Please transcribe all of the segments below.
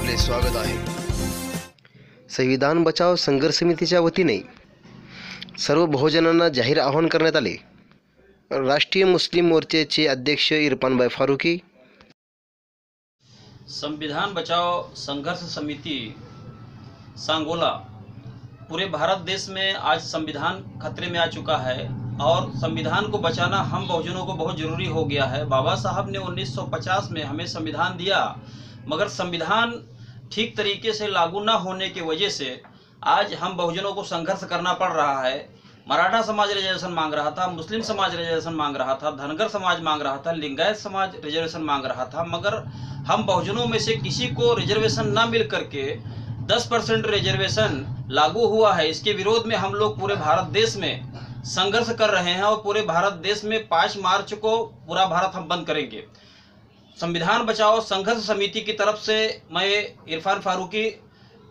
आपले स्वागत आहे. संविधान बचाव संघर्ष समितीच्या वतीने सर्व बहुजनांना जाहीर आवाहन आले. राष्ट्रीय मुस्लिम मोर्चाचे अध्यक्ष इरफानभाई फारुकी. संविधान बचाओ संघर्ष समिति सांगोला, पूरे भारत देश में आज संविधान खतरे में आ चुका है और संविधान को बचाना हम बहुजनों को बहुत ज़रूरी हो गया है। बाबा साहब ने 1950 में हमें संविधान दिया। मगर संविधान ठीक तरीके से लागू न होने की वजह से आज हम बहुजनों को संघर्ष करना पड़ रहा है। मराठा समाज रिजर्वेशन मांग रहा था, मुस्लिम समाज रिजर्वेशन मांग रहा था, धनगर समाज मांग रहा था, लिंगायत समाज रिजर्वेशन मांग रहा था, मगर हम बहुजनों में से किसी को रिजर्वेशन न मिल करके 10 परसेंट रिजर्वेशन लागू हुआ है। इसके विरोध में हम लोग पूरे भारत देश में संघर्ष कर रहे हैं और पूरे भारत देश में पाँच मार्च को पूरा भारत हम बंद करेंगे। संविधान बचाओ संघर्ष समिति की तरफ़ से मैं इरफान फारूकी,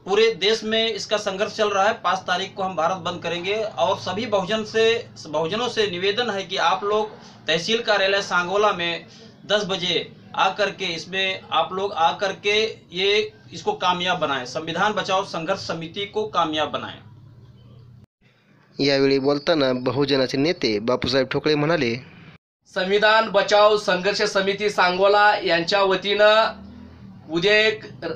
पूरे देश में इसका संघर्ष चल रहा है। पाँच तारीख को हम भारत बंद करेंगे और सभी बहुजन से, बहुजनों से निवेदन है कि आप लोग तहसील कार्यालय सांगोला में 10 बजे आकर के इसमें आप लोग आकर के ये इसको कामयाब बनाएँ। संविधान बचाओ संघर्ष समिति को कामयाब बनाएँ। यावेळी बोलताना बहुजनाचे नेते बापूसाहेब ठोकळे म्हणाले संविधान बचाव संघर्ष समिती सांगोला यांच्या वतीनं उद्या एक र-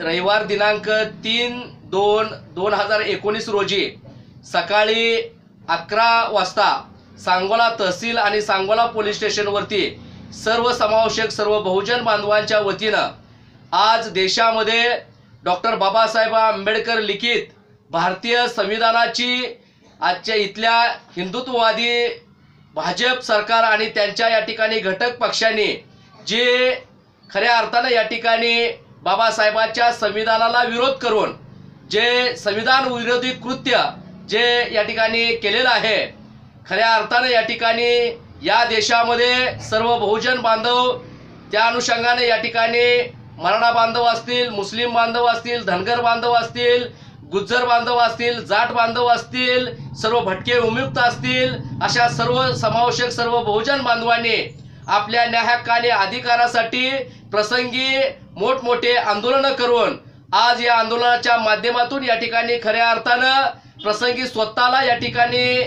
रविवार दिनांक तीन दोन दोन हजार एकोणीस रोजी सकाळी अकरा वाजता सांगोला तहसील आणि सांगोला पोलीस स्टेशनवरती सर्व समावेशक सर्व बहुजन बांधवांच्या वतीनं आज देशामध्ये डॉक्टर बाबासाहेब आंबेडकर लिखित भारतीय संविधानाची आजच्या इथल्या हिंदुत्ववादी भाजप सरकार आणि त्यांच्या या ठिकाणी घटक पक्षाने जे खऱ्या अर्थानं या ठिकाणी बाबासाहेबांच्या संविधानाला विरोध करून जे संविधान विरोधी कृत्य जे या ठिकाणी केलेलं आहे खऱ्या अर्थानं या ठिकाणी या देशामध्ये सर्व बहुजन बांधव त्या अनुषंगाने या ठिकाणी मराठा बांधव असतील मुस्लिम बांधव असतील धनगर बांधव असतील गुज्जर बांधव असतील जाट बांधव असतील सर्व भटके उमयुक्त असतील अशा सर्व समावेशक सर्व बहुजन बांधवांनी आपल्या न्याय अधिकारासाठी प्रसंगी मोठमोठे आंदोलनं करून आज या आंदोलनाच्या माध्यमातून या ठिकाणी खऱ्या अर्थानं प्रसंगी स्वतःला या ठिकाणी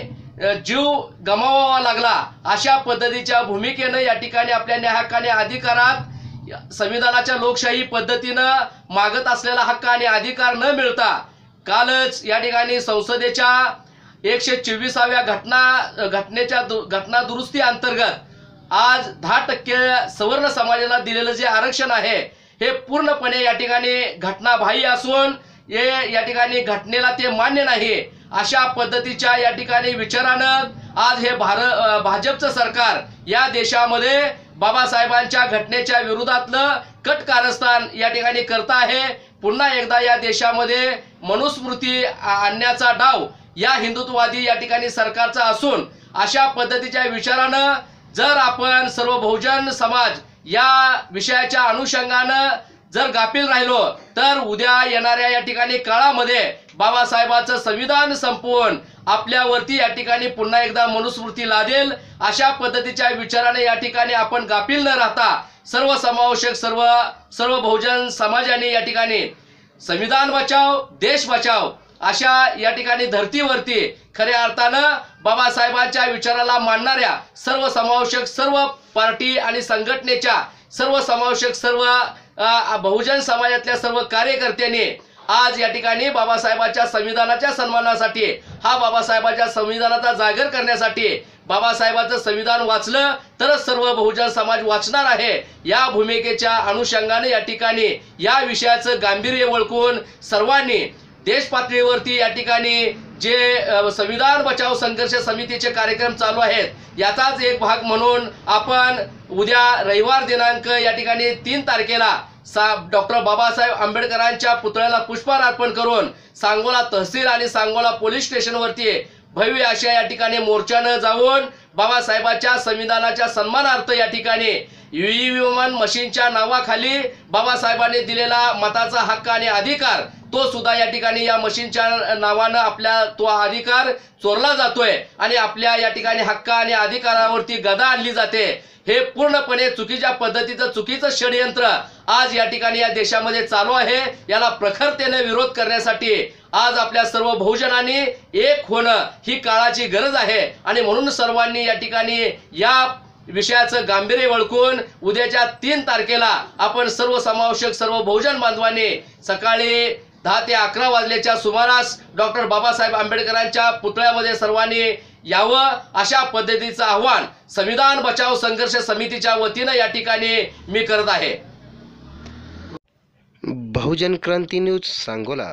जीव गमावावा लागला. अशा पद्धतीच्या भूमिकेनं या ठिकाणी आपल्या न्याय अधिकारात संविधानाच्या लोकशाही पद्धतीनं मागत असलेला हक्क आणि अधिकार न मिळता कालच या ठिकाणी संसदेच्या एकशे चोवीसाव्या घटना घटनेच्या दु- घटना दुरुस्ती अंतर्गत आज दहा टक्के सवर्ण समाजाला दिलेलं जे आरक्षण आहे हे पूर्णपणे या ठिकाणी घटनाबाह्य असून हे या ठिकाणी घटनेला ते मान्य नाही अशा पद्धतीच्या या ठिकाणी विचारानं आज हे भार भाजपचं सरकार या देशामध्ये बाबासाहेबांच्या घटनेच्या विरोधातलं कट कारस्थान या ठिकाणी करत आहे. पुन्हा एकदा या देशामध्ये मनुस्मृती आणण्याचा डाव या हिंदुत्ववादी या ठिकाणी सरकारचा असून अशा पद्धतीच्या विचारानं जर आपण सर्व बहुजन समाज या विषयाच्या अनुषंगानं जर गाफील राहिलो तर उद्या येणाऱ्या या ठिकाणी काळामध्ये बाबासाहेबांचं संविधान संपवून आपल्यावरती या ठिकाणी पुन्हा एकदा मनुस्मृती लादेल. अशा पद्धतीच्या विचाराने या ठिकाणी आपण गाफील न राहता सर्व समावेशक सर्व सर्व बहुजन समाजाने या ठिकाणी संविधान बचाव देश बचाव अशा या ठिकाणी धर्तीवरती खऱ्या अर्थानं बाबासाहेबांच्या विचाराला मानणाऱ्या सर्व समावेशक सर्व पार्टी आणि संघटनेच्या सर्व समावेशक सर्व बहुजन समाजातल्या सर्व कार्यकर्त्यांनी आज या ठिकाणी बाबासाहेबांच्या संविधानाच्या सन्मानासाठी हा बाबासाहेबांच्या संविधानाचा जागर करण्यासाठी बाबासाहेबांचं संविधान वाचलं तरच सर्व बहुजन समाज वाचणार आहे. या भूमिकेच्या अनुषंगाने या ठिकाणी या विषयाचं गांभीर्य ओळखून सर्वांनी देश पातळीवरती या ठिकाणी जे संविधान बचाव संघर्ष समितीचे कार्यक्रम चालू आहेत याचाच एक भाग म्हणून आपण उद्या रविवार दिनांक या ठिकाणी तीन तारखेला साहेब डॉक्टर बाबासाहेब आंबेडकरांच्या पुतळ्याला पुष्पहार अर्पण करून सांगोला तहसील आणि सांगोला पोलीस स्टेशनवरती भव्य अशा या ठिकाणी मोर्चानं जाऊन बाबासाहेबाच्या संविधानाच्या सन्मानार्थ या ठिकाणी विमान मशीनच्या नावाखाली बाबासाहेबांनी दिलेला मताचा हक्क आणि अधिकार तो सुद्धा या ठिकाणी या मशीनच्या नावानं आपल्या तो अधिकार चोरला जातोय आणि आपल्या या ठिकाणी हक्क आणि अधिकारावरती गदा आणली जाते. हे पूर्णपणे चुकीच्या पद्धतीचं चुकीचं षडयंत्र आज या ठिकाणी या देशामध्ये चालू आहे. याला प्रखरतेने विरोध करण्यासाठी आज आपल्या सर्व बहुजनांनी एक होणं ही काळाची गरज आहे. आणि म्हणून सर्वांनी या ठिकाणी या विषयाचं गांभीर्य ओळखून उद्याच्या तीन तारखेला आपण सर्व समावेशक सर्व बहुजन बांधवांनी सकाळी दहा ते अकरा वाजल्याच्या सुमारास डॉक्टर बाबासाहेब आंबेडकरांच्या पुतळ्यामध्ये सर्वांनी यावं अशा पद्धतीचं आव्हान संविधान बचाव संघर्ष समितीच्या वतीनं या ठिकाणी मी करत आहे. बहुजन क्रांती न्यूज सांगोला.